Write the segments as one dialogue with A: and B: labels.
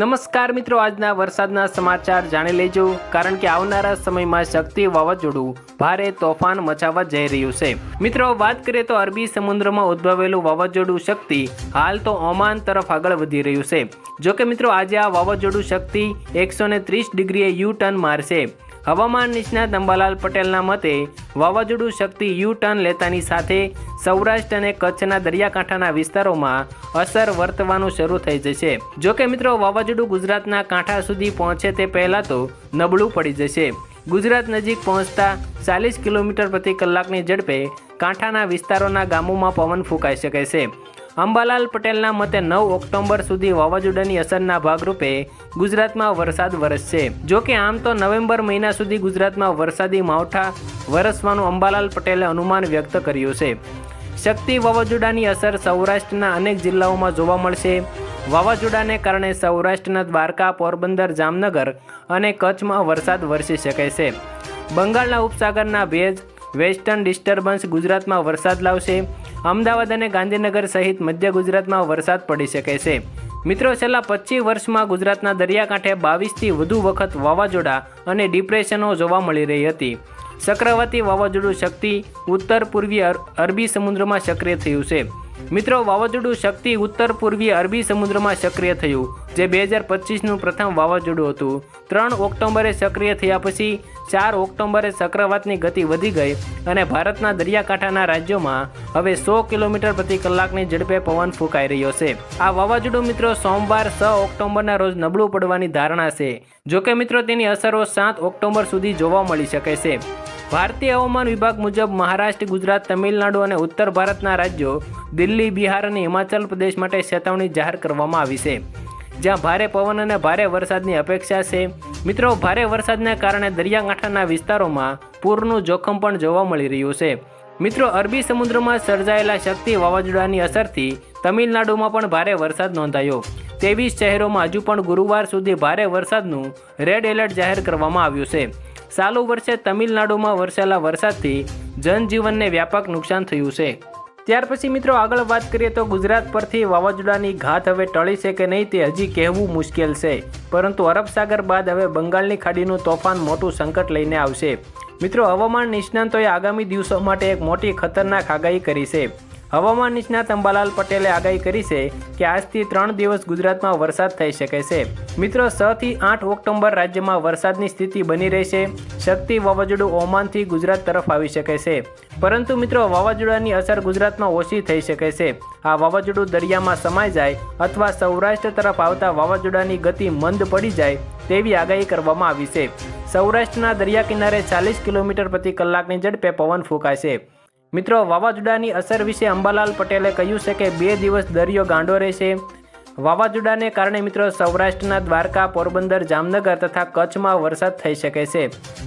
A: નમસ્કાર મિત્રો, આજના વરસાદના સમાચાર જાણી લેજો. કારણ કે આવનારા સમયમાં શક્તિ વાવાઝોડું ભારે તોફાન મચાવવા જઈ રહ્યું છે. મિત્રો, વાત કરીએ તો અરબી સમુદ્રમાં ઉદ્ભવેલું વાવાઝોડું શક્તિ હાલ તો ઓમાન તરફ આગળ વધી રહ્યું છે. જોકે મિત્રો, આજે આ વાવાઝોડું શક્તિ એકસો ને ત્રીસ ડિગ્રીએ યુ ટર્ન મારશે. હવામાન નિષ્ણાત અંબાલાલ પટેલના મતે વાવાઝોડું શક્તિ યુ ટર્ન લેતાની સાથે સૌરાષ્ટ્ર અને કચ્છના દરિયાકાંઠાના વિસ્તારોમાં અસર વર્તવાનું શરૂ થઈ જશે. જોકે મિત્રો, વાવાઝોડું ગુજરાતના કાંઠા સુધી પહોંચે તે પહેલાં તો નબળું પડી જશે. ગુજરાત નજીક પહોંચતા ચાલીસ કિલોમીટર પ્રતિ કલાકની ઝડપે કાંઠાના વિસ્તારોના ગામોમાં પવન ફૂંકાઈ શકે છે. અંબાલાલ પટેલના મતે નવ ઓક્ટોબર સુધી વાવાઝોડાની અસરના ભાગરૂપે ગુજરાતમાં વરસાદ વરસશે. જો કે આમ તો નવેમ્બર મહિના સુધી ગુજરાતમાં વરસાદી માવઠા વરસવાનું અંબાલાલ પટેલે અનુમાન વ્યક્ત કર્યું છે. શક્તિ વાવાઝોડાની અસર સૌરાષ્ટ્રના અનેક જિલ્લાઓમાં જોવા મળશે. વાવાઝોડાને કારણે સૌરાષ્ટ્રના દ્વારકા, પોરબંદર, જામનગર અને કચ્છમાં વરસાદ વરસી શકે છે. બંગાળના ઉપસાગરના ભેજ, વેસ્ટર્ન ડિસ્ટર્બન્સ ગુજરાતમાં વરસાદ લાવશે. અમદાવાદ અને ગાંધીનગર સહિત મધ્ય ગુજરાતમાં વરસાદ પડી શકે છે. મિત્રો, છેલ્લા પચીસ વર્ષમાં ગુજરાતના દરિયાકાંઠે બાવીસથી વધુ વખત વાવાઝોડા અને ડિપ્રેશનો જોવા મળી રહી હતી. ચક્રવાતી વાવાઝોડું શક્તિ ઉત્તર પૂર્વીય અર- અરબી સમુદ્રમાં સક્રિય થયું છે. મિત્રો, વાવાઝોડું શક્તિ ઉત્તર પૂર્વીય અરબી સમુદ્રમાં સક્રિય થયું, જે બે હજાર પચીસનું પ્રથમ વાવાઝોડું હતું. ત્રણ ઓક્ટોબરે સક્રિય થયા પછી ચાર ઓક્ટોબરે ચક્રવાતની ગતિ વધી ગઈ અને ભારતના દરિયાકાંઠાના રાજ્યોમાં હવે સો કિલોમીટર પ્રતિ કલાકની ઝડપે પવન ફૂંકાઈ રહ્યો છે. આ વાવાઝોડું મિત્રો, સોમવાર છ ઓક્ટોબરના રોજ નબળું પડવાની ધારણા છે. જોકે મિત્રો, તેની અસરો સાત ઓક્ટોબર સુધી જોવા મળી શકે છે. ભારતીય હવામાન વિભાગ મુજબ મહારાષ્ટ્ર, ગુજરાત, તમિલનાડુ અને ઉત્તર ભારતના રાજ્યો દિલ્હી, બિહાર અને હિમાચલ પ્રદેશ માટે ચેતવણી જાહેર કરવામાં આવી છે. જ્યાં ભારે પવન અને ભારે વરસાદની અપેક્ષા છે. મિત્રો, ભારે વરસાદને કારણે દરિયાકાંઠાના વિસ્તારોમાં પૂરનું જોખમ પણ જોવા મળી રહ્યું છે. મિત્રો, અરબી સમુદ્રમાં સર્જાયેલા શક્તિ વાવાઝોડાની અસરથી તમિલનાડુમાં પણ ભારે વરસાદ નોંધાયો. ત્રેવીસ શહેરોમાં હજુ પણ ગુરુવાર સુધી ભારે વરસાદનું રેડ એલર્ટ જાહેર કરવામાં આવ્યું છે. ચાલુ વર્ષે તમિલનાડુમાં વરસેલા વરસાદથી જનજીવનને વ્યાપક નુકસાન થયું છે. ત્યાર પછી મિત્રો આગળ વાત કરીએ તો ગુજરાત પરથી વાવાઝોડાની ઘાત હવે ટળી છે કે નહીં તે હજી કહેવું મુશ્કેલ છે. પરંતુ અરબ સાગર બાદ હવે બંગાળની ખાડીનું તોફાન મોટું સંકટ લઈને આવશે. મિત્રો હવામાન નિષ્ણાંતોએ આગામી દિવસો માટે એક મોટી ખતરનાક આગાહી કરી છે. હવામાન નિષ્ણાત અંબાલાલ પટેલે આગાહી કરી છે કે આજથી ત્રણ દિવસ ગુજરાતમાં વરસાદ થઈ શકે છે. મિત્રો, છ થી આઠ ઓક્ટોબર રાજ્યમાં વરસાદની સ્થિતિ બની રહેશે. શક્તિ વાવાઝોડું ઓમાનથી ગુજરાત તરફ આવી શકે છે. પરંતુ મિત્રો, વાવાઝોડાની અસર ગુજરાતમાં ઓછી થઈ શકે છે. આ વાવાઝોડું દરિયામાં સમાઈ જાય અથવા સૌરાષ્ટ્ર તરફ આવતા વાવાઝોડાની ગતિ મંદ પડી જાય તેવી આગાહી કરવામાં આવી છે. સૌરાષ્ટ્રના દરિયા કિનારે ચાલીસ કિલોમીટર પ્રતિ કલાકની ઝડપે પવન ફૂંકાશે. મિત્રો, વાવાઝોડાની અસર વિશે અંબાલાલ પટેલે કહ્યું છે કે બે દિવસ દરિયો ગાંડો રહેશે. વાવાઝોડાને કારણે મિત્રો, સૌરાષ્ટ્રના દ્વારકા, પોરબંદર, જામનગર તથા કચ્છમાં વરસાદ થઈ શકે છે.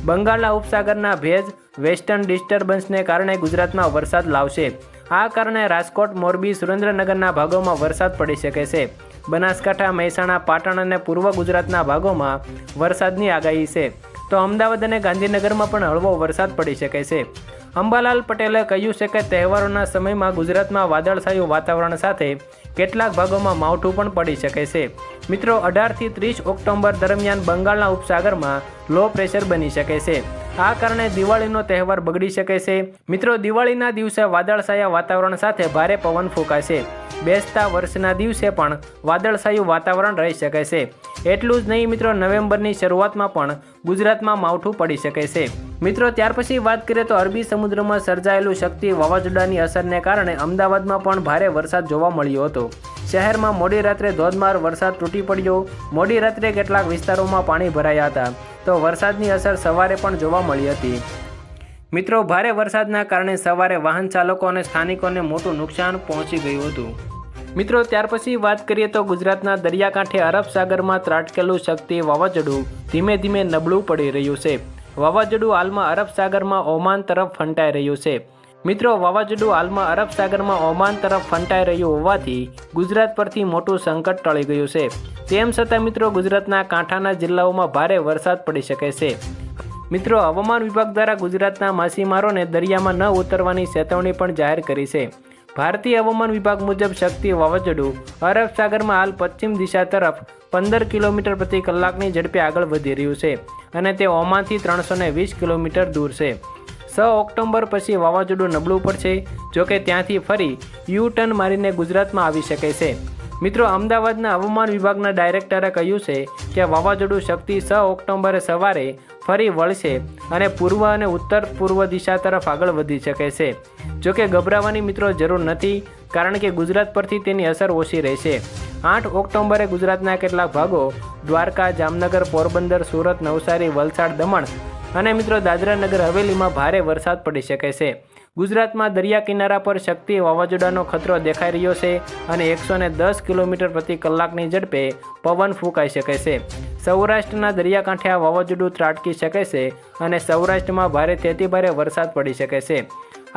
A: બંગાળના ઉપસાગરના ભેજ, વેસ્ટર્ન ડિસ્ટર્બન્સને કારણે ગુજરાતમાં વરસાદ લાવશે. આ કારણે રાજકોટ, મોરબી, સુરેન્દ્રનગરના ભાગોમાં વરસાદ પડી શકે છે. બનાસકાંઠા, મહેસાણા, પાટણ અને પૂર્વ ગુજરાતના ભાગોમાં વરસાદની આગાહી છે. તો અમદાવાદ અને ગાંધીનગરમાં પણ હળવો વરસાદ પડી શકે છે. અંબાલાલ પટેલે કહ્યું છે કે તહેવારોના સમયમાં ગુજરાતમાં વાદળછાયું વાતાવરણ સાથે કેટલાક ભાગોમાં માવઠું પણ પડી શકે છે. મિત્રો, અઢારથી ત્રીસ ઓક્ટોબર દરમિયાન બંગાળના ઉપસાગરમાં લો પ્રેશર બની શકે છે. આ કારણે દિવાળીનો તહેવાર બગડી શકે છે. મિત્રો, દિવાળીના દિવસે વાદળછાયા વાતાવરણ સાથે ભારે પવન ફૂંકાશે. બેસતા વર્ષના દિવસે પણ વાદળછાયું વાતાવરણ રહી શકે છે. એટલું જ નહીં, મિત્રો, નવેમ્બરની શરૂઆતમાં પણ ગુજરાતમાં માવઠું પડી શકે છે. મિત્રો, ત્યાર પછી વાત કરીએ તો અરબી સમુદ્રમાં સર્જાયેલું શક્તિ વાવાઝોડાની અસરને કારણે અમદાવાદમાં પણ ભારે વરસાદ જોવા મળ્યો હતો. શહેરમાં મોડી રાત્રે ધોધમાર વરસાદ તૂટી પડ્યો. મોડી રાત્રે કેટલાક વિસ્તારોમાં પાણી ભરાયા હતા. તો વરસાદની અસર સવારે પણ જોવા મળી હતી. મિત્રો, ભારે વરસાદના કારણે સવારે વાહન ચાલકો અને સ્થાનિકોને મોટું નુકસાન પહોંચી ગયું હતું. મિત્રો, ત્યાર પછી વાત કરીએ તો ગુજરાતના દરિયાકાંઠે અરબ સાગરમાં ત્રાટકેલું શક્તિ વાવાઝોડું ધીમે ધીમે નબળું પડી રહ્યું છે. વાવાઝોડું હાલમાં અરબ સાગરમાં ઓમાન તરફ ફંટાઈ રહ્યું છે. મિત્રો, વાવાઝોડું હાલમાં અરબ સાગરમાં ઓમાન તરફ ફંટાઈ રહ્યું હોવાથી ગુજરાત પરથી મોટું સંકટ ટળી ગયું છે. તેમ છતાં મિત્રો, ગુજરાતના કાંઠાના જિલ્લાઓમાં ભારે વરસાદ પડી શકે છે. મિત્રો, હવામાન વિભાગ દ્વારા ગુજરાતના માછીમારોને દરિયામાં ન ઉતરવાની ચેતવણી પણ જાહેર કરી છે. ભારતીય હવામાન વિભાગ મુજબ શક્તિ વાવાઝોડું અરબ સાગરમાં હાલ પશ્ચિમ દિશા તરફ પંદર કિલોમીટર પ્રતિ કલાકની ઝડપે આગળ વધી રહ્યું છે અને તે ઓમાનથી ત્રણસો વીસ કિલોમીટર દૂર છે. છ ઓક્ટોબર પછી વાવાઝોડું નબળું પડશે જોકે ત્યાંથી ફરી યુ ટર્ન મારીને ગુજરાતમાં આવી શકે છે. મિત્રો, અમદાવાદના હવામાન વિભાગના ડાયરેક્ટરે કહ્યું છે કે વાવાઝોડું શક્તિ છ ઓક્ટોબરે સવારે ફરી વળશે અને પૂર્વ અને ઉત્તર પૂર્વ દિશા તરફ આગળ વધી શકે છે. જોકે ગભરાવાની મિત્રો જરૂર નથી, કારણ કે ગુજરાત પરથી તેની અસર ઓછી રહેશે. આઠ ઓક્ટોબરે ગુજરાતના કેટલાક ભાગો, દ્વારકા, જામનગર, પોરબંદર, સુરત, નવસારી, વલસાડ દમણ અને મિત્રો દાદરા નગર હવેલીમાં ભારે વરસાદ પડી શકે છે. ગુજરાતમાં દરિયા કિનારા પર શક્તિ વાવાઝોડાનો ખતરો દેખાઈ રહ્યો છે અને એકસો દસ કિલોમીટર પ્રતિ કલાકની ઝડપે પવન ફૂંકાઈ શકે છે. સૌરાષ્ટ્રના દરિયાકાંઠે આ વાવાઝોડું ત્રાટકી શકે છે અને સૌરાષ્ટ્રમાં ભારે, તેથી ભારે વરસાદ પડી શકે છે.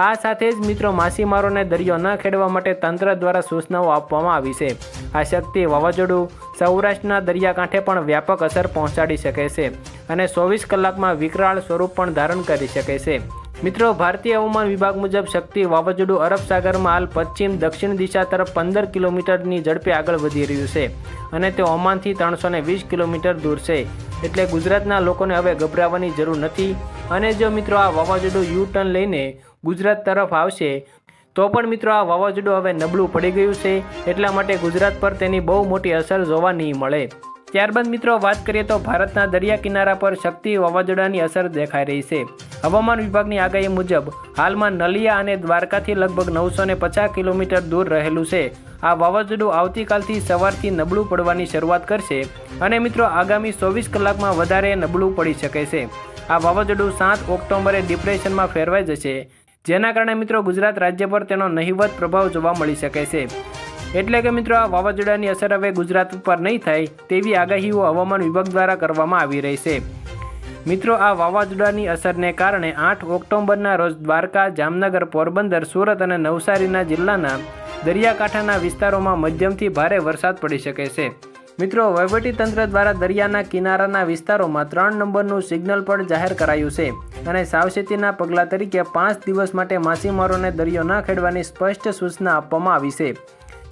A: આ સાથે જ મિત્રો માછીમારોને દરિયો ન ખેડવા માટે તંત્ર દ્વારા સૂચનાઓ આપવામાં આવી છે. આ શક્તિ વાવાઝોડું સૌરાષ્ટ્રના દરિયાકાંઠે પણ વ્યાપક અસર પહોંચાડી શકે છે અને ચોવીસ કલાકમાં વિકરાળ સ્વરૂપ પણ ધારણ કરી શકે છે. મિત્રો, ભારતીય હવામાન વિભાગ મુજબ શક્તિ વાવાઝોડું અરબ સાગરમાં હાલ પશ્ચિમ દક્ષિણ દિશા તરફ પંદર કિલોમીટરની ઝડપે આગળ વધી રહ્યું છે અને તે ઓમાનથી ત્રણસો વીસ કિલોમીટર દૂર છે. એટલે ગુજરાતના લોકોને હવે ગભરાવાની જરૂર નથી. અને જો મિત્રો આ વાવાઝોડું યુ ટર્ન લઈને ગુજરાત તરફ આવશે, તો પણ મિત્રો આ વાવાઝોડું હવે નબળું પડી ગયું છે. એટલા માટે ગુજરાત પર તેની બહુ મોટી અસર જોવા નહીં મળે. ત્યારબાદ મિત્રો વાત કરીએ તો ભારતના દરિયા કિનારા પર શક્તિ વાવાઝોડાની અસર દેખાઈ રહી છે. હવામાન વિભાગની આગાહી મુજબ, હાલમાં નલિયા અને દ્વારકાથી લગભગ નવસો ને પચાસ કિલોમીટર દૂર રહેલું છે. આ વાવાઝોડું આવતીકાલથી સવારથી નબળું પડવાની શરૂઆત કરશે અને મિત્રો આગામી ચોવીસ કલાકમાં વધારે નબળું પડી શકે છે. આ વાવાઝોડું સાત ઓક્ટોબરે ડિપ્રેશનમાં ફેરવાઈ જશે, જેના કારણે મિત્રો ગુજરાત રાજ્ય પર તેનો નહિવત પ્રભાવ જોવા મળી શકે છે. એટલે કે મિત્રો, આ વાવાઝોડાની અસર હવે ગુજરાત ઉપર નહીં થાય તેવી આગાહીઓ હવામાન વિભાગ દ્વારા કરવામાં આવી રહી છે. મિત્રો, આ વાવાઝોડાની અસરને કારણે આઠ ઓક્ટોબરના રોજ દ્વારકા, જામનગર, પોરબંદર, સુરત અને નવસારીના જિલ્લાના દરિયાકાંઠાના વિસ્તારોમાં મધ્યમથી ભારે વરસાદ પડી શકે છે. મિત્રો તંત્ર દ્વારા દરિયાના કિનારાના વિસ્તારોમાં ત્રણ નંબરનું સિગ્નલ પણ જાહેર કરાયું છે અને સાવચેતીના પગલાં તરીકે પાંચ દિવસ માટે માછીમારોને દરિયો ન ખેડવાની સ્પષ્ટ સૂચના આપવામાં આવી છે.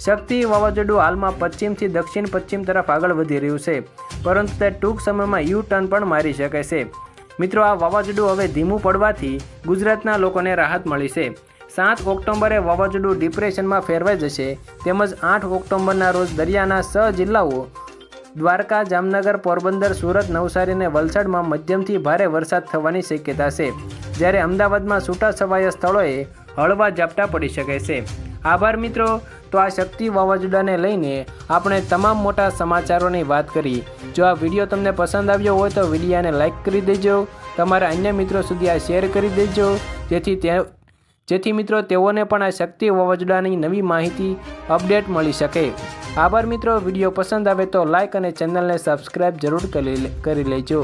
A: શક્તિ વાવાઝોડું હાલમાં પશ્ચિમથી દક્ષિણ પશ્ચિમ તરફ આગળ વધી રહ્યું છે, પરંતુ તે ટૂંક સમયમાં યુ ટર્ન પણ મારી શકે છે. મિત્રો, આ વાવાઝોડું હવે ધીમું પડવાથી ગુજરાતના લોકોને રાહત મળી છે. સાત ઓક્ટોબરે વાવાઝોડું ડિપ્રેશનમાં ફેરવાઈ જશે તેમજ આઠ ઓક્ટોબરના રોજ દરિયાના છ જિલ્લાઓ દ્વારકા, જામનગર, પોરબંદર, સુરત, નવસારી અને વલસાડમાં મધ્યમથી ભારે વરસાદ થવાની શક્યતા છે. જ્યારે અમદાવાદમાં છૂટાછવાયા સ્થળોએ હળવા ઝાપટા પડી શકે છે. આભાર મિત્રો. તો આ શક્તિ વાવાઝોડાને લઈને આપણે તમામ મોટા સમાચારોની વાત કરી. જો આ વીડિયો તમને પસંદ આવ્યો હોય તો વિડીયોને લાઇક કરી દેજો. તમારા અન્ય મિત્રો સુધી આ શેર કરી દેજો. જેથી તે જેથી મિત્રો તેઓને પણ આ શક્તિ વાવાઝોડાની નવી માહિતી અપડેટ મળી શકે. આભાર મિત્રો, વીડિયો પસંદ આવે તો લાઇક અને ચેનલને સબસ્ક્રાઈબ જરૂર કરી લેજો.